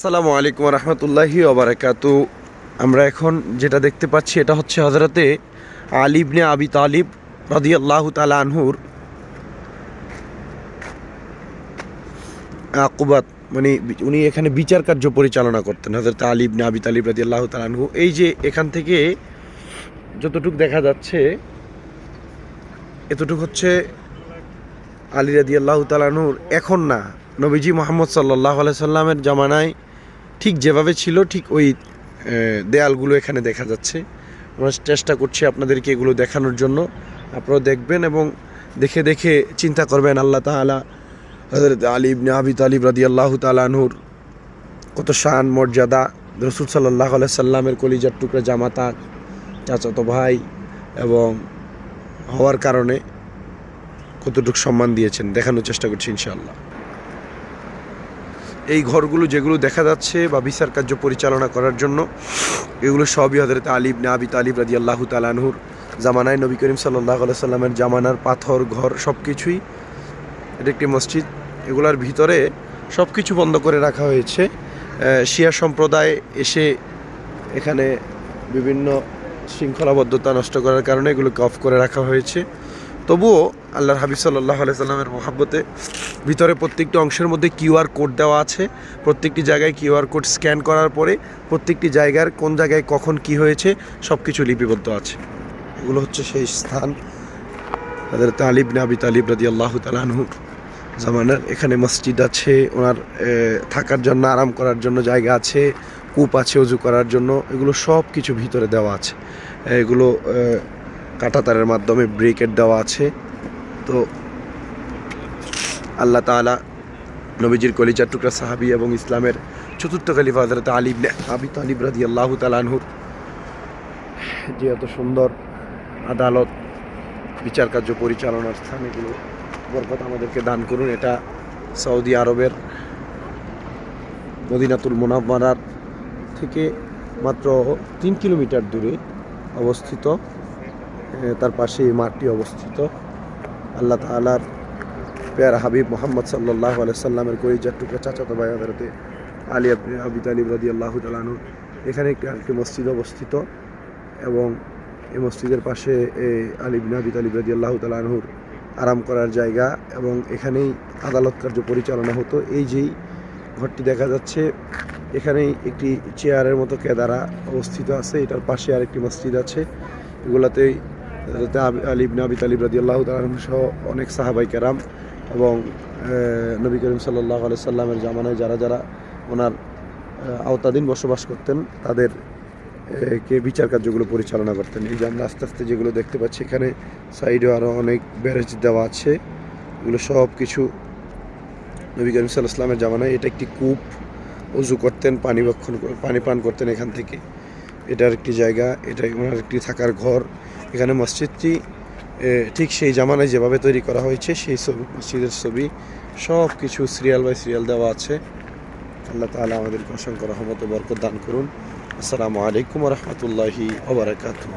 আসসালামু আলাইকুম রহমতুল্লাহি ওবরাকাতু। আমরা এখন যেটা দেখতে পাচ্ছি এটা হচ্ছে হজরতে আলিবনে আবি তালিব রদি আল্লাহ তালা আনহুর আকুবাত। মানে উনি এখানে বিচার কার্য পরিচালনা করতেন হজরত আলিবনে আবি তালিব রদি আল্লাহ তালা আনহু। এই যে এখান থেকে যতটুকু দেখা যাচ্ছে, এতটুকু হচ্ছে আলী রাদি আল্লাহ তালানুর এখন না, নবীজি মোহাম্মদ সাল্লাহ সাল্লামের জামানায় ঠিক যেভাবে ছিল, ঠিক ওই দেয়ালগুলো এখানে দেখা যাচ্ছে। আমরা চেষ্টা করছি আপনাদেরকে এগুলো দেখানোর জন্য। আপনারা দেখবেন এবং দেখে দেখে চিন্তা করবেন আল্লাহ তাআলা হজরত আলিব আবি তালিব রাদি আল্লাহ তালানহুর কত শান, মর্যাদা। রসুল সাল্লাহ সাল্লামের কলিজার টুকরা জামাতা, চাচাতো ভাই এবং হওয়ার কারণে কতটুকু সম্মান দিয়েছেন, দেখানোর চেষ্টা করছি ইনশাআল্লাহ। এই ঘরগুলো যেগুলো দেখা যাচ্ছে বা বিচার কার্য পরিচালনা করার জন্য, এগুলো সবই হজরত আলিব না আবি তালিব রাজি আল্লাহ তালানহুর জামানায় নবী করিম সাল্লাহ সাল্লামের জামানার পাথর, ঘর সব কিছুই এটা একটি মসজিদ। এগুলার ভিতরে সব কিছু বন্ধ করে রাখা হয়েছে। শিয়া সম্প্রদায় এসে এখানে বিভিন্ন শৃঙ্খলাবদ্ধতা নষ্ট করার কারণে এগুলোকে অফ করে রাখা হয়েছে। তবুও আল্লাহর হাবিব সাল্লাহ সাল্লামের মহাব্বতে ভিতরে প্রত্যেকটি অংশের মধ্যে কিউআর কোড দেওয়া আছে। প্রত্যেকটি জায়গায় কিউআর কোড স্ক্যান করার পরে প্রত্যেকটি জায়গার কোন জায়গায় কখন কি হয়েছে সব কিছু লিপিবদ্ধ আছে। এগুলো হচ্ছে সেই স্থান তাদের তালিব নাবি তালিব রাদি আল্লাহ তালানহু জামানার। এখানে মসজিদ আছে, ওনার থাকার জন্য, আরাম করার জন্য জায়গা আছে, কূপ আছে উজু করার জন্য। এগুলো সব কিছু ভিতরে দেওয়া আছে। এগুলো কাঁটাতারের মাধ্যমে ব্রেকেট দেওয়া আছে। তো আল্লাহ তাআলা নবীজির কলিজার টুকরা সাহাবি এবং ইসলামের চতুর্থ খলিফা হজরত আলিব আবি তালিব রাদি আল্লাহ তালানহুর যে এত সুন্দর আদালত, বিচার কার্য পরিচালনার স্থান এগুলো বরকত আমাদেরকে দান করুন। এটা সৌদি আরবের মদিনাতুল মোনাব্বারার থেকে মাত্র তিন কিলোমিটার দূরে অবস্থিত। তার পাশে এই মাঠটি অবস্থিত। আল্লাহ তালার পেয়ার হাবিব মোহাম্মদ সাল্লাহ সাল্লামের করিজার টুকরা চাচাতো ভাই হজরতে আলী আব- তালিব রাদি আল্লাহ তালানু এখানে একটি মসজিদ অবস্থিত এবং এই মসজিদের পাশে এই আলী বিন আবি তালিব রাদি আল্লাহ তালানহুর আরাম করার জায়গা এবং এখানেই আদালত কার্য পরিচালনা হতো। এই যেই ঘরটি দেখা যাচ্ছে, এখানেই একটি চেয়ারের মতো কেদারা অবস্থিত আছে। এটার পাশে আরেকটি মসজিদ আছে। এগুলাতেই হযরত আবি- তালিব রাদি আল্লাহ সহ অনেক সাহাবাই কেরাম এবং নবী করিম সাল্লাহ আলি সাল্লামের জামানায় যারা যারা ওনার আওতাধীন বসবাস করতেন, তাদের কে বিচার কার্যগুলো পরিচালনা করতেন। এই যে আমরা আস্তে আস্তে যেগুলো দেখতে পাচ্ছি এখানে সাইডে আরও অনেক ব্যারেজ দেওয়া আছে। এগুলো সব কিছু নবী করিম সাল্লাহ ইসলামের জামানায়। এটা একটি কূপ উজু করতেন, পানি বক্ষণ পানি পান করতেন এখান থেকে। এটার একটি জায়গা এটা ওনার একটি থাকার ঘর। এখানে মসজিদটি ঠিক সেই জামানায় যেভাবে তৈরি করা হয়েছে, সেই ছবি, মসজিদের ছবি সব কিছু সিরিয়াল বাই সিরিয়াল দেওয়া আছে। আল্লাহ তালা আমাদেরকে অসংখ্য রহমত বরকত দান করুন। আসসালামু আলাইকুম রহমতুল্লাহি ওবরাকাতুহ